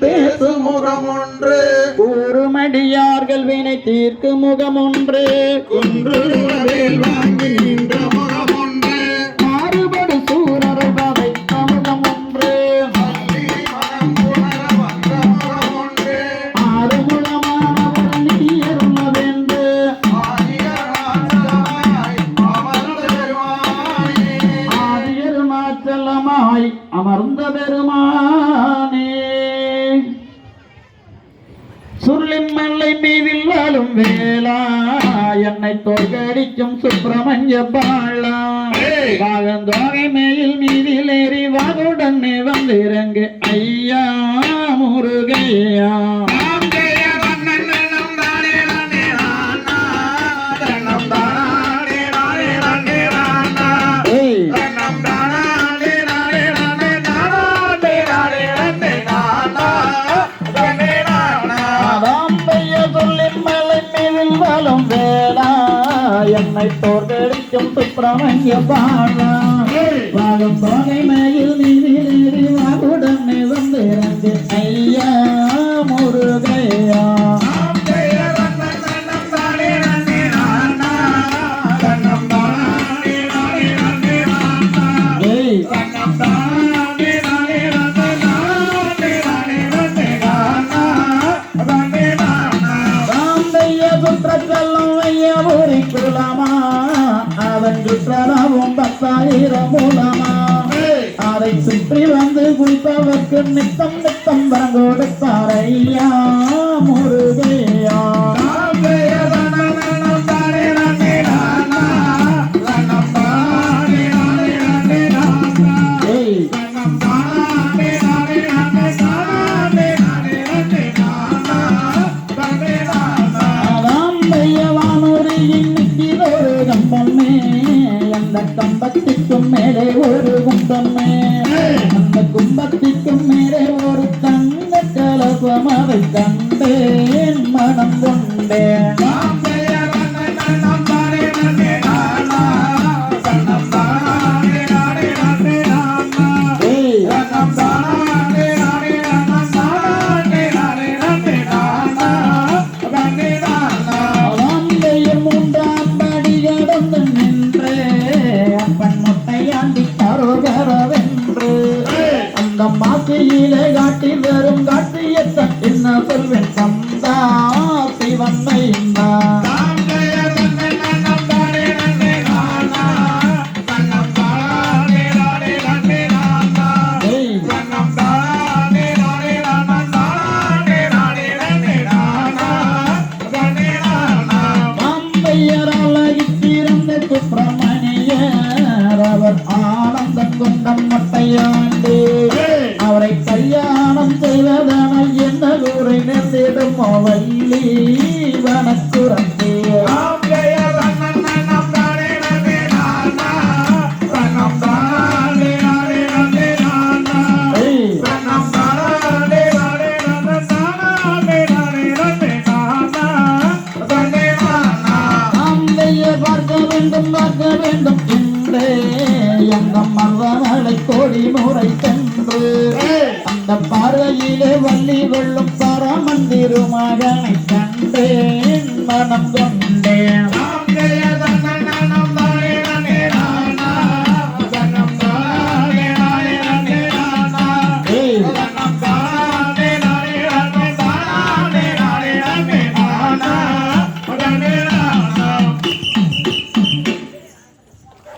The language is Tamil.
பேசும் முகமொன்று. கூறுமடியார்கள் வினை தீர்க்கும் முகமொன்று. குன்று வேல் வாங்கி அமர்ந்த பெருமாள் சுருளின் மல்லை மீதில்லாலும் வேளா என்னை தோற்கடிக்கும் சுப்பிரமணிய பாழா வாழந்தோகை மேயில் மீதில் ஏறி வாகுடனே வந்திறங்கு ஐயா முருகையா. தன்னை போர்கடிக்கும் சுப்பிரமணிய பாடலாம் வாழும் தோகை மயில் சுற்றலாவும் பத்தாயிரம் மூலமா அதை சுற்றி வந்து குளிப்பவர்க்கு நித்தம் நித்தம் வரங்கோடு தாரையா முருகையா. கும்பத்திற்கும் மேலே ஒரு தங்க கலபம் அவை மாட்டியிலே காட்டி வெறும் காட்டியத்த என்ன சொல்வேன்? சந்தா சிவன்மை பிரமா அவர் ஆனந்த கொண்டம் மட்டையாண்டு. அவரை கல்யாணம் செய்வதானால் என்ன கூரை நேர்ந்திடும் அவள்ளி வனக்குரத்தே வேண்டும் பார்க்க வேண்டும். கண்டே எங்கம் மருதமலை கோடி முறை சென்று. அந்த பார்வையிலே வள்ளி வெள்ளும் பரமன் கண்டேன். மனம்